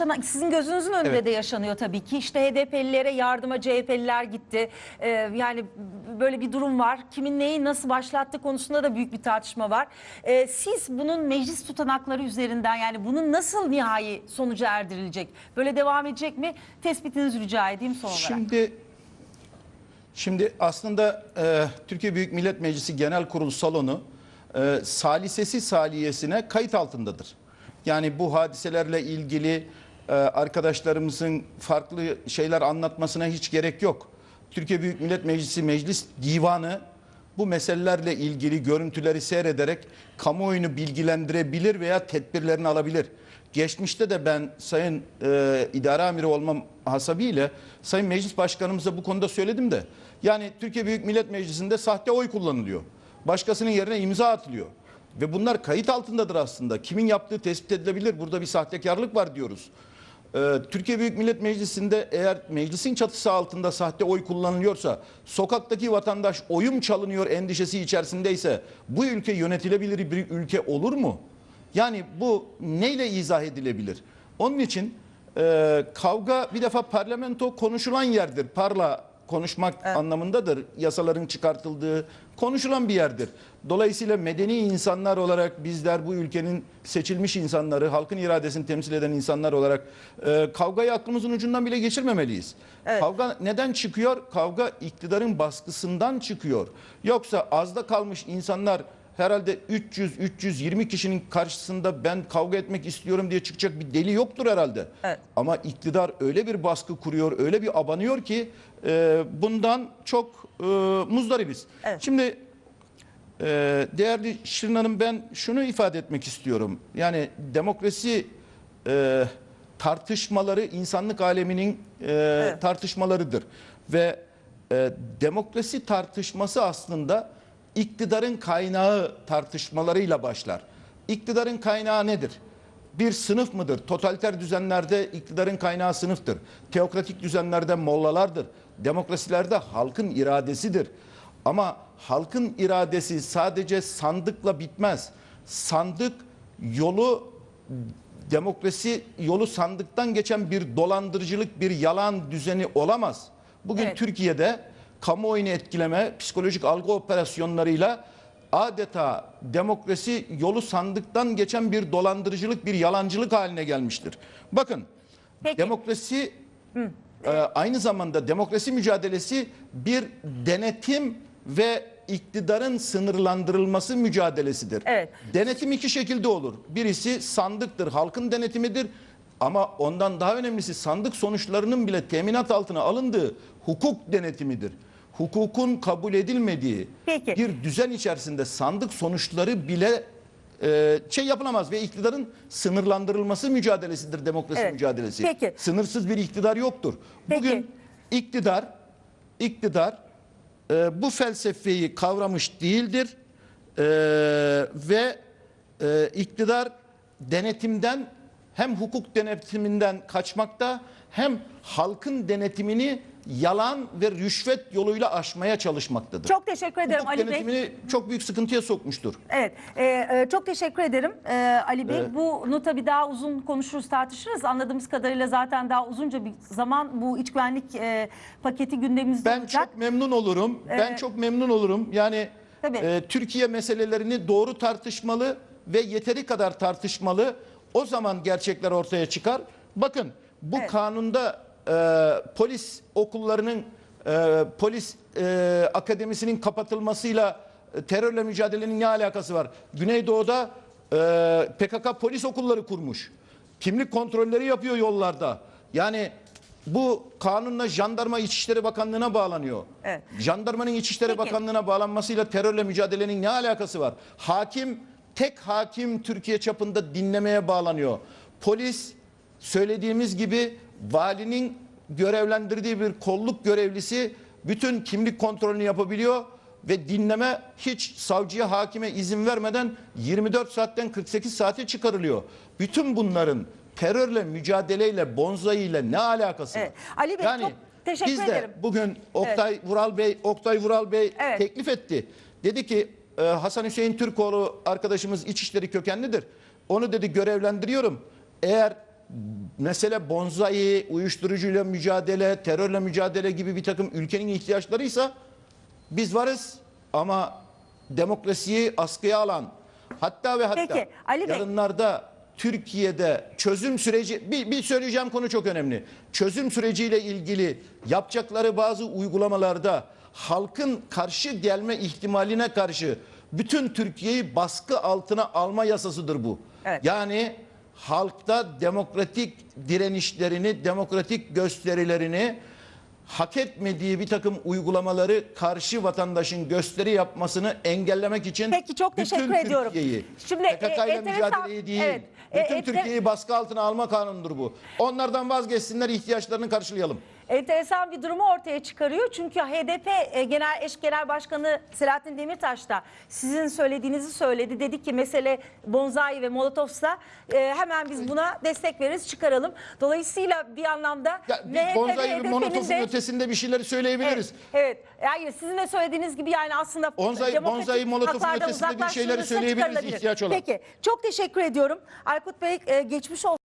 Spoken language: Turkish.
yaşanan sizin gözünüzün önünde Evet. de yaşanıyor tabii ki. İşte HDP'lilere yardıma CHP'liler gitti. Ee, yani böyle bir durum var. Kimin neyi nasıl başlattığı konusunda da büyük bir tartışma var. Ee, siz bunun meclis tutanakları üzerinden yani bunun nasıl nihai sonuca erdirilecek? Böyle devam edecek mi? Tespitinizi rica edeyim son olarak. Şimdi şimdi aslında e, Türkiye Büyük Millet Meclisi Genel Kurul salonu e, salisesi saliyesine kayıt altındadır. Yani bu hadiselerle ilgili arkadaşlarımızın farklı şeyler anlatmasına hiç gerek yok. Türkiye Büyük Millet Meclisi Meclis Divanı bu meselelerle ilgili görüntüleri seyrederek kamuoyunu bilgilendirebilir veya tedbirlerini alabilir. Geçmişte de ben Sayın e, İdare Amiri olmam hasabiyle Sayın Meclis Başkanımıza bu konuda söyledim de. Yani Türkiye Büyük Millet Meclisi'nde sahte oy kullanılıyor. Başkasının yerine imza atılıyor. Ve bunlar kayıt altındadır aslında. Kimin yaptığı tespit edilebilir. Burada bir sahtekarlık var diyoruz. Ee, Türkiye Büyük Millet Meclisi'nde eğer meclisin çatısı altında sahte oy kullanılıyorsa, sokaktaki vatandaş oyum çalınıyor endişesi içerisindeyse bu ülke yönetilebilir bir ülke olur mu? Yani bu neyle izah edilebilir? Onun için e, kavga bir defa parlamento konuşulan yerdir. Parla konuşmak anlamındadır. Yasaların çıkartıldığı konuşulan bir yerdir. Dolayısıyla medeni insanlar olarak bizler bu ülkenin seçilmiş insanları, halkın iradesini temsil eden insanlar olarak e, kavgayı aklımızın ucundan bile geçirmemeliyiz. Kavga neden çıkıyor? Kavga iktidarın baskısından çıkıyor. Yoksa azda kalmış insanlar herhalde 300-320 kişinin karşısında ben kavga etmek istiyorum diye çıkacak bir deli yoktur herhalde. Evet. Ama iktidar öyle bir baskı kuruyor, öyle bir abanıyor ki e, bundan çok e, muzdaribiz. Evet. Şimdi e, değerli Şirin Hanım ben şunu ifade etmek istiyorum. Yani demokrasi e, tartışmaları insanlık aleminin e, tartışmalarıdır. Ve e, demokrasi tartışması aslında iktidarın kaynağı tartışmalarıyla başlar. İktidarın kaynağı nedir? Bir sınıf mıdır? Totaliter düzenlerde iktidarın kaynağı sınıftır. Teokratik düzenlerde mollalardır. Demokrasilerde halkın iradesidir. Ama halkın iradesi sadece sandıkla bitmez. Sandık yolu demokrasi yolu sandıktan geçen bir dolandırıcılık, bir yalan düzeni olamaz. Bugün Evet. Türkiye'de kamuoyunu etkileme, psikolojik algı operasyonlarıyla adeta demokrasi yolu sandıktan geçen bir dolandırıcılık, bir yalancılık haline gelmiştir. Bakın, Peki. demokrasi e, aynı zamanda demokrasi mücadelesi bir denetim ve iktidarın sınırlandırılması mücadelesidir. Evet. Denetim iki şekilde olur. Birisi sandıktır, halkın denetimidir. Ama ondan daha önemlisi sandık sonuçlarının bile teminat altına alındığı hukuk denetimidir. Hukukun kabul edilmediği Peki. bir düzen içerisinde sandık sonuçları bile e, şey yapılamaz ve iktidarın sınırlandırılması mücadelesidir demokrasi Evet. mücadelesi. Peki. Sınırsız bir iktidar yoktur. Peki. Bugün iktidar iktidar e, bu felsefeyi kavramış değildir E, ve e, iktidar denetimden hem hukuk denetiminden kaçmakta hem halkın denetimini yalan ve rüşvet yoluyla aşmaya çalışmaktadır. Çok teşekkür ederim hukuk Ali Bey. çok büyük sıkıntıya sokmuştur. Evet, e, e, çok teşekkür ederim e, Ali Bey. Bunu tabii daha uzun konuşuruz, tartışırız. Anladığımız kadarıyla zaten daha uzunca bir zaman bu iç güvenlik e, paketi gündemimizde Ben olacak. çok memnun olurum. Ben Ee, çok memnun olurum. Yani Tabii. e, Türkiye meselelerini doğru tartışmalı ve yeteri kadar tartışmalı. O zaman gerçekler ortaya çıkar. Bakın bu Evet. kanunda e, polis okullarının e, polis e, akademisinin kapatılmasıyla e, terörle mücadelenin ne alakası var? Güneydoğu'da e, PKK polis okulları kurmuş. Kimlik kontrolleri yapıyor yollarda. Yani bu kanunla Jandarma İçişleri Bakanlığı'na bağlanıyor. Evet. Jandarmanın İçişleri Peki. Bakanlığı'na bağlanmasıyla terörle mücadelenin ne alakası var? Hakim, tek hakim Türkiye çapında dinlemeye bağlanıyor. Polis söylediğimiz gibi valinin görevlendirdiği bir kolluk görevlisi bütün kimlik kontrolünü yapabiliyor ve dinleme hiç savcıya hakime izin vermeden 24 saatten 48 saate çıkarılıyor. Bütün bunların terörle mücadeleyle bonzayıyla ne alakası var? Evet. Ali Bey, çok teşekkür biz de ederim. bugün Oktay Vural Bey, Oktay Vural Bey Evet. teklif etti. Dedi ki e, Hasan Hüseyin Türkoğlu arkadaşımız İçişleri kökenlidir. Onu dedi görevlendiriyorum. Eğer mesele bonzai, uyuşturucuyla mücadele, terörle mücadele gibi bir takım ülkenin ihtiyaçlarıysa biz varız ama demokrasiyi askıya alan hatta ve hatta Peki, Ali Bey. yarınlarda Türkiye'de çözüm süreci bir, bir söyleyeceğim konu çok önemli. Çözüm süreciyle ilgili yapacakları bazı uygulamalarda halkın karşı gelme ihtimaline karşı bütün Türkiye'yi baskı altına alma yasasıdır bu. Evet. Yani halkta demokratik direnişlerini, demokratik gösterilerini hak etmediği bir takım uygulamaları karşı vatandaşın gösteri yapmasını engellemek için Peki, çok bütün teşekkür ediyorum. Türkiye'yi, Şimdi, PKK e, ile enteresan- mücadeleyi değil, evet, e, bütün enter- Türkiye'yi baskı altına alma kanunudur bu. Onlardan vazgeçsinler, ihtiyaçlarını karşılayalım. Enteresan bir durumu ortaya çıkarıyor. Çünkü HDP e, Genel Eş Genel Başkanı Selahattin Demirtaş da sizin söylediğinizi söyledi. Dedi ki mesele bonzai ve molotofsa e, hemen biz buna destek veririz çıkaralım. Dolayısıyla bir anlamda Ya, MHP ve bonzai ve HDP'nin de- ötesinde bir şeyleri söyleyebiliriz. Evet. Yani sizin de söylediğiniz gibi yani aslında Bonzai- demokratik bonzai haklardan ötesinde bir şeyleri uzaklaştırılırsa söyleyebiliriz çıkarılabilir. ihtiyaç olan. Peki, çok teşekkür ediyorum. Aykut Bey e, geçmiş olsun.